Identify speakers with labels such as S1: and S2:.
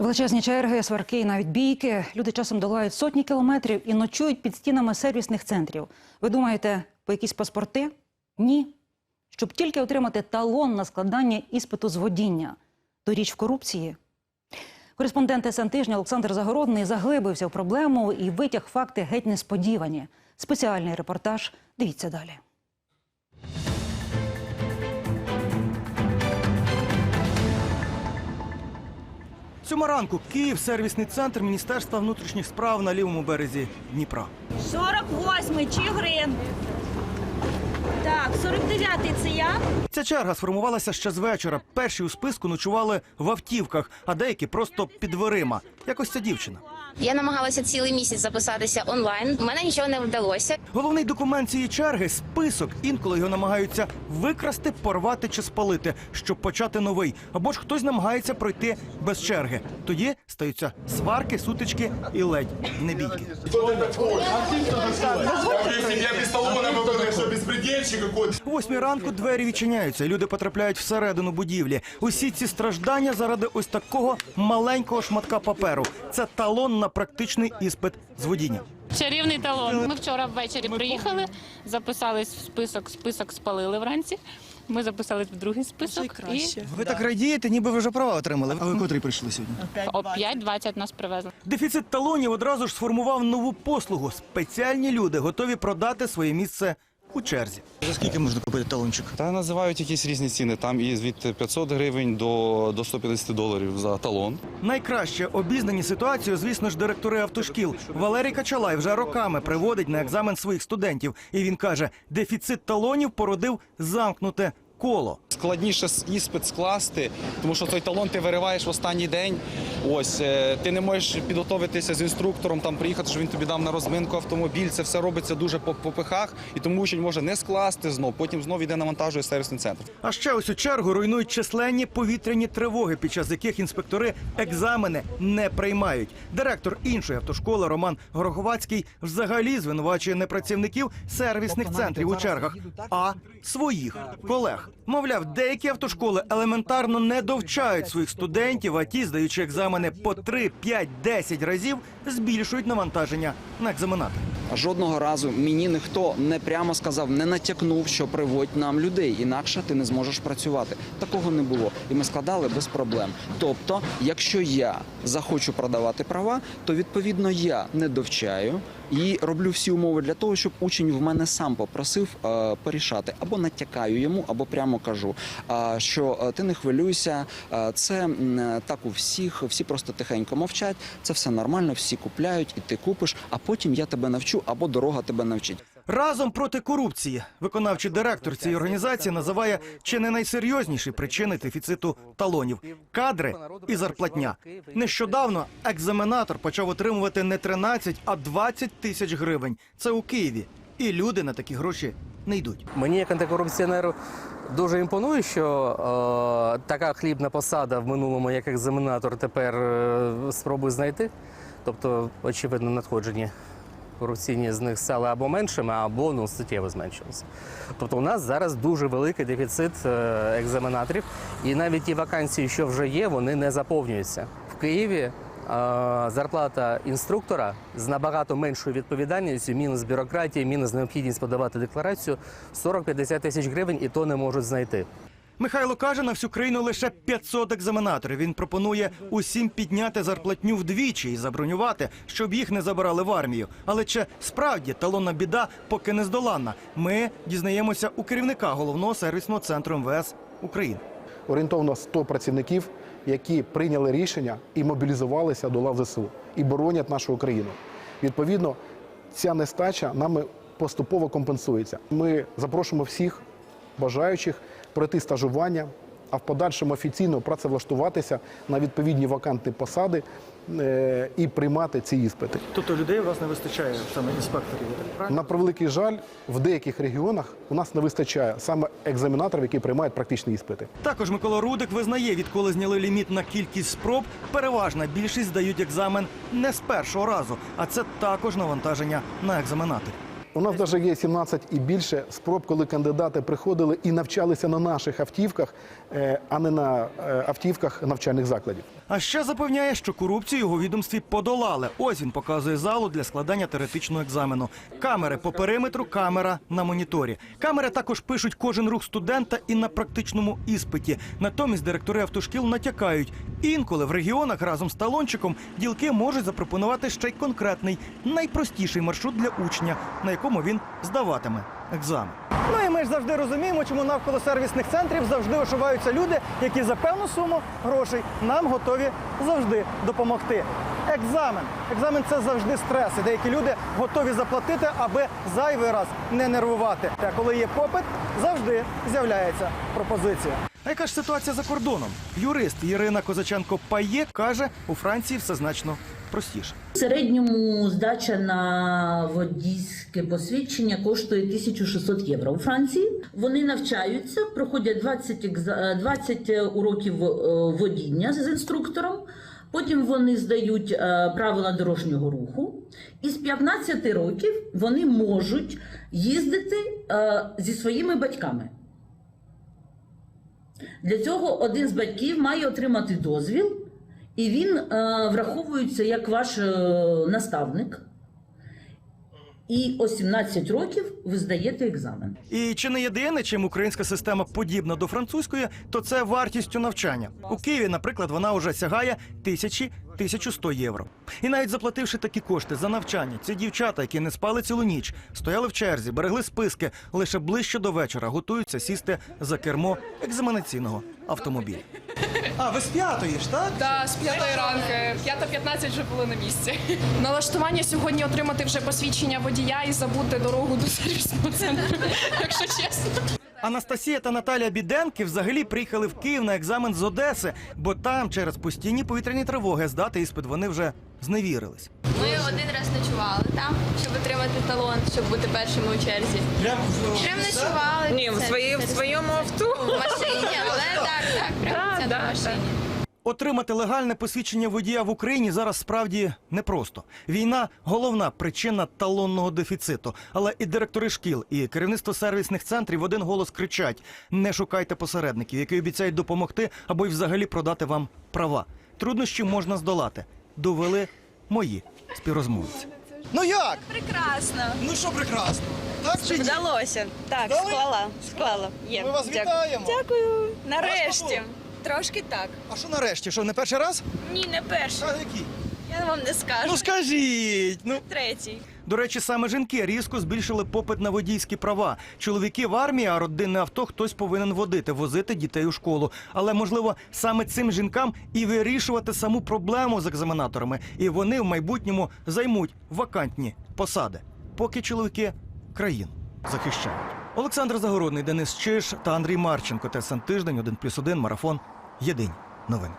S1: Величезні черги, сварки і навіть бійки. Люди часом долають сотні кілометрів і ночують під стінами сервісних центрів. Ви думаєте, по якісь паспорти? Ні. Щоб тільки отримати талон на складання іспиту з водіння. То річ в корупції. Кореспондент СН тижня Олександр Загородний заглибився в проблему і витяг факти геть несподівані. Спеціальний репортаж. Дивіться далі.
S2: Сьома ранку Київ, сервісний центр Міністерства внутрішніх справ на лівому березі Дніпра.
S3: 48-й Чигрин. Так, 49-й це я.
S2: Ця черга сформувалася ще з вечора. Перші у списку ночували в автівках, а деякі просто під дверима. Якось ця дівчина.
S4: Я намагалася цілий місяць записатися онлайн. У мене нічого не вдалося.
S2: Головний документ цієї черги список. Інколи його намагаються викрасти, порвати чи спалити, щоб почати новий. Або ж хтось намагається пройти без черги. Тоді стаються сварки, сутички і ледь не бійки. Восьмій ранку двері відчиняються, люди потрапляють всередину будівлі. Усі ці страждання заради ось такого маленького шматка паперу. Це талон на практичний іспит з водіння.
S5: Чарівний талон. Ми вчора ввечері приїхали, записались в список, список спалили вранці. Ми записались в другий список і
S2: Ви так радієте, ніби ви вже права отримали. А ви котрі прийшли сьогодні?
S5: о 5.20 нас привезли.
S2: Дефіцит талонів одразу ж сформував нову послугу. Спеціальні люди готові продати своє місце у черзі. За скільки можна купити талончик?
S6: Та називають якісь різні ціни. Там і від 500 гривень до, до 150 доларів за талон.
S2: Найкраще обізнані ситуацією, звісно ж, директори автошкіл. Валерій Качалай вже роками приводить на екзамен своїх студентів. І він каже, дефіцит талонів породив замкнуте коло.
S6: Складніше іспит скласти, тому що той талон ти вириваєш в останній день. Ось е, ти не можеш підготуватися з інструктором, там приїхати, щоб він тобі дав на розминку автомобіль. Це все робиться дуже по, по пихах, і тому учень може не скласти знов. Потім знов йде навантажує сервісний центр.
S2: А ще ось у чергу руйнують численні повітряні тривоги, під час яких інспектори екзамени не приймають. Директор іншої автошколи Роман Гороховацький взагалі звинувачує не працівників сервісних центрів у чергах, а своїх колег. Мовляв, деякі автошколи елементарно не довчають своїх студентів, а ті, здаючи екзамени по 3, 5, 10 разів, збільшують навантаження на екзаменаторів.
S7: Жодного разу мені ніхто не прямо сказав, не натякнув, що приводь нам людей, інакше ти не зможеш працювати. Такого не було, і ми складали без проблем. Тобто, якщо я захочу продавати права, то відповідно я не довчаю і роблю всі умови для того, щоб учень в мене сам попросив е, порішати або натякаю йому, або прямо кажу, е, що е, ти не хвилюйся, е, це е, так у всіх, всі просто тихенько мовчать. Це все нормально, всі купляють, і ти купиш, а потім я тебе навчу, або дорога тебе навчить.
S2: Разом проти корупції виконавчий директор цієї організації називає чи не найсерйозніші причини дефіциту талонів кадри і зарплатня. Нещодавно екзаменатор почав отримувати не 13, а 20 тисяч гривень. Це у Києві. І люди на такі гроші не йдуть.
S8: Мені як антикорупціонеру дуже імпонує, що е, така хлібна посада в минулому як екзаменатор тепер е, спробує знайти. Тобто, очевидно, надходження корупційні з них стали або меншими, або ну, суттєво зменшилися. Тобто у нас зараз дуже великий дефіцит е, екзаменаторів, і навіть ті вакансії, що вже є, вони не заповнюються. В Києві е, зарплата інструктора з набагато меншою відповідальністю, мінус бюрократії, мінус необхідність подавати декларацію 40-50 тисяч гривень, і то не можуть знайти.
S2: Михайло каже, на всю країну лише 500 екзаменаторів. Він пропонує усім підняти зарплатню вдвічі і забронювати, щоб їх не забирали в армію. Але чи справді талонна біда поки не здоланна? Ми дізнаємося у керівника головного сервісного центру МВС України.
S9: орієнтовно 100 працівників, які прийняли рішення і мобілізувалися до лав ЗСУ і боронять нашу країну. Відповідно, ця нестача нами поступово компенсується. Ми запрошуємо всіх бажаючих пройти стажування, а в подальшому офіційно працевлаштуватися на відповідні вакантні посади е, і приймати ці іспити.
S2: Тобто людей у вас не вистачає саме інспекторів. правильно?
S9: На превеликий жаль, в деяких регіонах у нас не вистачає саме екзаменаторів, які приймають практичні іспити.
S2: Також Микола Рудик визнає, відколи зняли ліміт на кількість спроб, переважна більшість здають екзамен не з першого разу, а це також навантаження на екзаменаторів.
S9: У нас навіть є 17 і більше спроб, коли кандидати приходили і навчалися на наших автівках, е, а не на е, автівках навчальних закладів.
S2: А ще запевняє, що корупцію його відомстві подолали. Ось він показує залу для складання теоретичного екзамену. Камери по периметру, камера на моніторі. Камери також пишуть кожен рух студента і на практичному іспиті. Натомість директори автошкіл натякають. Інколи в регіонах разом з талончиком ділки можуть запропонувати ще й конкретний, найпростіший маршрут для учня, на якому він здаватиме екзамен. Ну і ми ж завжди розуміємо, чому навколо сервісних центрів завжди ошиваються люди, які за певну суму грошей нам готові завжди допомогти. Екзамен. Екзамен це завжди стрес. І деякі люди готові заплатити, аби зайвий раз не нервувати. А коли є попит, завжди з'являється пропозиція. А яка ж ситуація за кордоном? Юрист Ірина Козаченко-Пає каже, у Франції все значно простіше.
S10: В середньому здача на водійське посвідчення коштує 1600 євро у Франції. Вони навчаються, проходять 20, екза- е, 20 уроків е, водіння з інструктором. Потім вони здають е, правила дорожнього руху, і з 15 років вони можуть їздити зі своїми батьками. Для цього один з батьків має отримати дозвіл, і він е, враховується як ваш е, наставник. І о 17 років ви здаєте екзамен.
S2: І чи не єдине, чим українська система подібна до французької, то це вартістю навчання. У Києві, наприклад, вона вже сягає тисячі 1100 євро. І навіть заплативши такі кошти за навчання, ці дівчата, які не спали цілу ніч, стояли в черзі, берегли списки, лише ближче до вечора готуються сісти за кермо екзаменаційного автомобіля. А ви з п'ятої ж, так?
S11: Да, з п'ятої ранки. п'ята 15 вже були на місці. Налаштування сьогодні отримати вже посвідчення водія і забути дорогу до сервісного центру, якщо чесно.
S2: Анастасія та Наталія Біденки взагалі приїхали в Київ на екзамен з Одеси, бо там через постійні повітряні тривоги здати іспит вони вже зневірились.
S4: Ми один раз ночували там, щоб отримати талон, щоб бути першими у черзі. Прям ночували. Ні, в, в своєму авто. В машині, але так, так, прямо це в машині.
S2: Отримати легальне посвідчення водія в Україні зараз справді непросто. Війна головна причина талонного дефіциту. Але і директори шкіл, і керівництво сервісних центрів в один голос кричать: не шукайте посередників, які обіцяють допомогти або й взагалі продати вам права. Труднощі можна здолати. Довели мої співрозмовці. Ну як?
S3: Прекрасно.
S2: Ну що прекрасно? Так чи ні?
S3: Вдалося. Так, склала. Склала. Є.
S2: Ми вас
S3: Дякую.
S2: вітаємо.
S3: Дякую. Нарешті. Трошки так.
S2: А що нарешті? Що не перший раз?
S3: Ні, не перший.
S2: А який?
S3: Я вам не скажу.
S2: Ну скажіть. Ну
S3: Третій.
S2: До речі, саме жінки різко збільшили попит на водійські права. Чоловіки в армії, а родинне авто хтось повинен водити, возити дітей у школу. Але можливо саме цим жінкам і вирішувати саму проблему з екзаменаторами, і вони в майбутньому займуть вакантні посади, поки чоловіки країн захищають. Олександр Загородний, Денис Чиш та Андрій Марченко. ТСН тиждень 1+,1, марафон. Єдині новини.